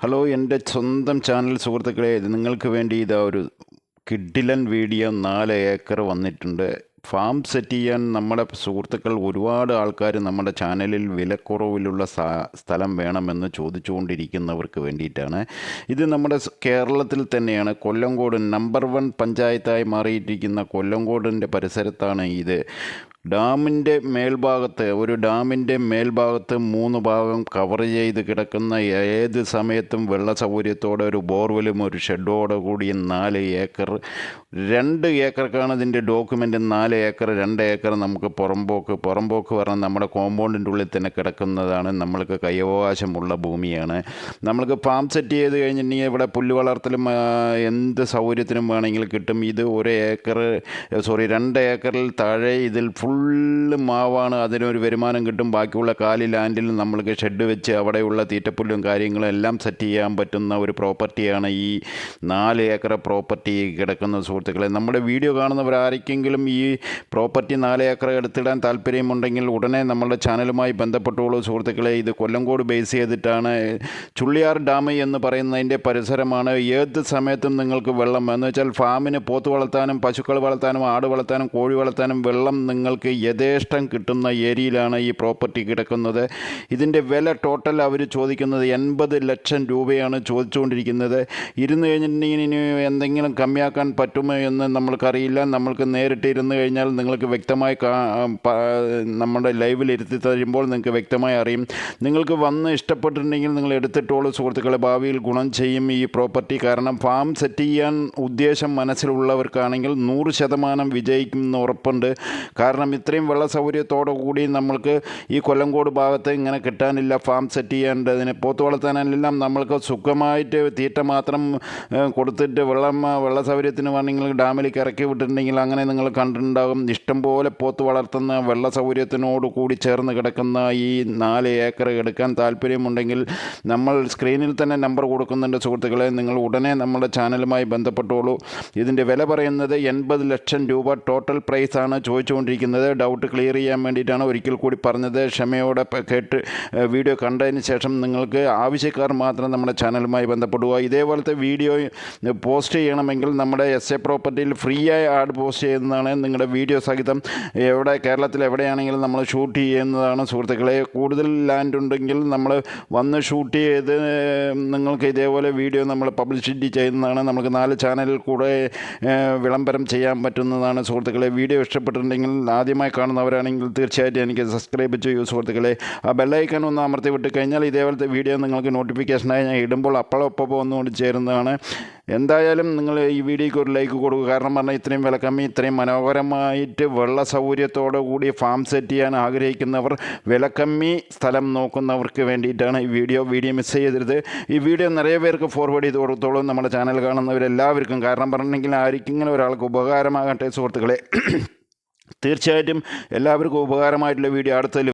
Hello എന്റെ സ്വന്തം channel സുഹൃത്തുക്കളെ നിങ്ങൾക്ക് വേണ്ടി ഇതാ ഒരു കിഡിലൻ വീഡിയോ നാല് ഏക്കർ വന്നിട്ടുണ്ട്. ഫാം സെറ്റ് ചെയ്യാൻ നമ്മുടെ സുഹൃത്തുക്കൾ ഒരുപാട് ആൾക്കാർ നമ്മുടെ ചാനലിൽ വിലക്കുറവിലുള്ള സ്ഥലം വേണമെന്ന് ചോദിച്ചുകൊണ്ടിരിക്കുന്നവർക്ക് വേണ്ടിയിട്ടാണ്. ഇത് നമ്മുടെ കേരളത്തിൽ തന്നെയാണ്. കൊല്ലങ്കോട് നമ്പർ വൺ പഞ്ചായത്തായി മാറിയിരിക്കുന്ന കൊല്ലങ്കോടിന്റെ പരിസരത്താണ് ഇത്. ഡാമിന്റെ മേൽഭാഗത്ത് ഒരു ഡാമിന്റെ മേൽഭാഗത്ത് മൂന്ന് ഭാഗം കവർ ചെയ്ത് കിടക്കുന്ന ഏത് സമയത്തും വെള്ള സൗകര്യത്തോടെ ഒരു ബോർവെലും ഒരു ഷെഡോടെ കൂടിയ നാല് ഏക്കർ രണ്ട് ഏക്കർക്കാണ് ഇതിന്റെ ഡോക്യുമെന്റ് നാല് ഏക്കർ രണ്ട് ഏക്കർ നമുക്ക് പുറമ്പോക്ക് പുറമ്പോക്ക് പറഞ്ഞാൽ നമ്മുടെ കോമ്പൗണ്ടിന്റെ ഉള്ളിൽ തന്നെ കിടക്കുന്നതാണ് നമ്മൾക്ക് കൈവകാശമുള്ള ഭൂമിയാണ്. നമ്മൾക്ക് ഫാം സെറ്റ് ചെയ്ത് കഴിഞ്ഞിട്ടുണ്ടെങ്കിൽ ഇവിടെ പുല്ല് വളർത്തലും എന്ത് സൗകര്യത്തിനും വേണമെങ്കിൽ കിട്ടും. ഇത് ഒരു ഏക്കർ സോറി രണ്ട് ഏക്കറിൽ താഴെ ഇതിൽ ഫുള്ള് മാവാണ് അതിനൊരു വരുമാനം കിട്ടും. ബാക്കിയുള്ള കാലി ലാൻഡിൽ നമ്മൾക്ക് ഷെഡ് വെച്ച് അവിടെയുള്ള തീറ്റപ്പുല്ലും കാര്യങ്ങളും എല്ലാം സെറ്റ് ചെയ്യാൻ പറ്റുന്ന ഒരു പ്രോപ്പർട്ടിയാണ് ഈ നാല് ഏക്കർ പ്രോപ്പർട്ടി കിടക്കുന്ന സുഹൃത്തുക്കളെ. നമ്മുടെ വീഡിയോ കാണുന്നവർ ആർക്കെങ്കിലും ഈ പ്രോപ്പർട്ടി നാല് ഏക്കർ എടുത്തിടാൻ താല്പര്യമുണ്ടെങ്കിൽ ഉടനെ നമ്മളുടെ ചാനലുമായി ബന്ധപ്പെട്ടോളൂ സുഹൃത്തുക്കളെ ഇത് കൊല്ലങ്കോട് ബേസ് ചെയ്തിട്ടാണ്. ചുള്ളിയാർ ഡാം എന്ന് പറയുന്നതിന്റെ പരിസരമാണ്. ഏത് സമയത്തും നിങ്ങൾക്ക് വെള്ളം എന്ന് വെച്ചാൽ ഫാമിന് പോത്ത് വളർത്താനും പശുക്കൾ വളർത്താനും ആട് വളർത്താനും കോഴി വളർത്താനും വെള്ളം നിങ്ങൾക്ക് യഥേഷ്ടം കിട്ടുന്ന ഏരിയയിലാണ് ഈ പ്രോപ്പർട്ടി കിടക്കുന്നത്. ഇതിന്റെ വില ടോട്ടൽ അവർ ചോദിക്കുന്നത് എൺപത് ലക്ഷം രൂപയാണ് ചോദിച്ചുകൊണ്ടിരിക്കുന്നത്. ഇരുന്ന് കഴിഞ്ഞിട്ടുണ്ടെങ്കിൽ ഇനി എന്തെങ്കിലും കമ്മിയാക്കാൻ പറ്റുമോ എന്ന് നമ്മൾക്കറിയില്ല. നമ്മൾക്ക് നേരിട്ട് ഇരുന്ന് കഴിഞ്ഞാൽ നിങ്ങൾക്ക് വ്യക്തമായി നമ്മുടെ ലൈവിൽ ഇരുത്തി തരുമ്പോൾ നിങ്ങൾക്ക് വ്യക്തമായി അറിയും. നിങ്ങൾക്ക് വന്ന് ഇഷ്ടപ്പെട്ടിട്ടുണ്ടെങ്കിൽ നിങ്ങൾ എടുത്തിട്ടോളൂ സുഹൃത്തുക്കളെ ഭാവിയിൽ ഗുണം ചെയ്യും ഈ പ്രോപ്പർട്ടി. കാരണം ഫാം സെറ്റ് ചെയ്യാൻ ഉദ്ദേശം മനസ്സിലുള്ളവർക്കാണെങ്കിൽ നൂറ് ശതമാനം വിജയിക്കും എന്ന് ഉറപ്പുണ്ട്. കാരണം ഇത്രയും വെള്ള സൗകര്യത്തോടു കൂടി നമ്മൾക്ക് ഈ കൊല്ലങ്കോട് ഭാഗത്ത് ഇങ്ങനെ കിട്ടാനില്ല ഫാം സെറ്റ് ചെയ്യേണ്ടതിന്. പോത്ത് വളർത്താനെല്ലാം നമ്മൾക്ക് സുഖമായിട്ട് തീറ്റ മാത്രം കൊടുത്തിട്ട് വെള്ളം വെള്ള സൗകര്യത്തിന് വേണമെങ്കിൽ ഡാമിലേക്ക് ഇറക്കി വിട്ടിട്ടുണ്ടെങ്കിൽ അങ്ങനെ നിങ്ങൾ കണ്ടിട്ടുണ്ടാകും ഇഷ്ടംപോലെ പോത്ത് വളർത്തുന്ന വെള്ള സൗകര്യത്തിനോട് കൂടി ചേർന്ന് കിടക്കുന്ന ഈ നാല് ഏക്കർ എടുക്കാൻ താല്പര്യമുണ്ടെങ്കിൽ നമ്മൾ സ്ക്രീനിൽ തന്നെ നമ്പർ കൊടുക്കുന്നുണ്ട് സുഹൃത്തുക്കളെ. നിങ്ങൾ ഉടനെ നമ്മുടെ ചാനലുമായി ബന്ധപ്പെട്ടോളൂ. ഇതിന്റെ വില പറയുന്നത് എൺപത് ലക്ഷം രൂപ ടോട്ടൽ പ്രൈസ് ആണ് ചോദിച്ചുകൊണ്ടിരിക്കുന്നത്. ഡൗട്ട് ക്ലിയർ ചെയ്യാൻ വേണ്ടിയിട്ടാണ് ഒരിക്കൽ കൂടി പറഞ്ഞത്. ക്ഷമയോടെ കേട്ട് വീഡിയോ കണ്ടതിന് ശേഷം നിങ്ങൾക്ക് ആവശ്യക്കാർ മാത്രം നമ്മുടെ ചാനലുമായി ബന്ധപ്പെടുക. ഇതേപോലത്തെ വീഡിയോ പോസ്റ്റ് ചെയ്യണമെങ്കിൽ നമ്മുടെ എസ് എ പ്രോപ്പർട്ടിയിൽ ഫ്രീ ആയി ആഡ് പോസ്റ്റ് ചെയ്യുന്നതാണ് നിങ്ങളുടെ വീഡിയോ സഹിതം എവിടെ കേരളത്തിൽ എവിടെയാണെങ്കിലും നമ്മൾ ഷൂട്ട് ചെയ്യുന്നതാണ് സുഹൃത്തുക്കളെ. കൂടുതൽ ലാൻഡ് ഉണ്ടെങ്കിൽ നമ്മൾ വന്ന് ഷൂട്ട് ചെയ്ത് നിങ്ങൾക്ക് ഇതേപോലെ വീഡിയോ നമ്മൾ പബ്ലിസിറ്റി ചെയ്യുന്നതാണ്. നമുക്ക് നാല് ചാനലിൽ കൂടെ വിളംബരം ചെയ്യാൻ പറ്റുന്നതാണ് സുഹൃത്തുക്കളെ. വീഡിയോ ഇഷ്ടപ്പെട്ടിട്ടുണ്ടെങ്കിൽ ആദ്യമായി കാണുന്നവരാണെങ്കിൽ തീർച്ചയായിട്ടും എനിക്ക് സബ്സ്ക്രൈബ് ചെയ്യൂ സുഹൃത്തുക്കളെ. ആ ബെല്ലൈക്കൺ ഒന്ന് അമർത്തി വിട്ട് കഴിഞ്ഞാൽ ഇതേപോലത്തെ വീഡിയോ നിങ്ങൾക്ക് നോട്ടിഫിക്കേഷനായി ഞാൻ ഇടുമ്പോൾ അപ്പോഴൊപ്പം ഒന്നുകൊണ്ട് ചേരുന്നതാണ്. എന്തായാലും നിങ്ങൾ ഈ വീഡിയോയ്ക്ക് ഒരു ലൈക്ക് കൊടുക്കുക. കാരണം പറഞ്ഞാൽ ഇത്രയും വിലക്കമ്മി ഇത്രയും മനോഹരമായിട്ട് വെള്ള സൗകര്യത്തോടു കൂടി ഫാം സെറ്റ് ചെയ്യാൻ ആഗ്രഹിക്കുന്നവർ വിലക്കമ്മി സ്ഥലം നോക്കുന്നവർക്ക് വേണ്ടിയിട്ടാണ് ഈ വീഡിയോ. വീഡിയോ മിസ് ചെയ്യരുത്. ഈ വീഡിയോ നിറയെ പേർക്ക് ഫോർവേഡ് ചെയ്ത് കൊടുത്തോളും. നമ്മുടെ ചാനൽ കാണുന്നവരെല്ലാവർക്കും കാരണം പറഞ്ഞെങ്കിൽ ആർക്കെങ്കിലും ഒരാൾക്ക് ഉപകാരമാകട്ടെ സുഹൃത്തുക്കളെ. തീർച്ചയായിട്ടും എല്ലാവർക്കും ഉപകാരമായിട്ടുള്ള വീഡിയോ. അടുത്ത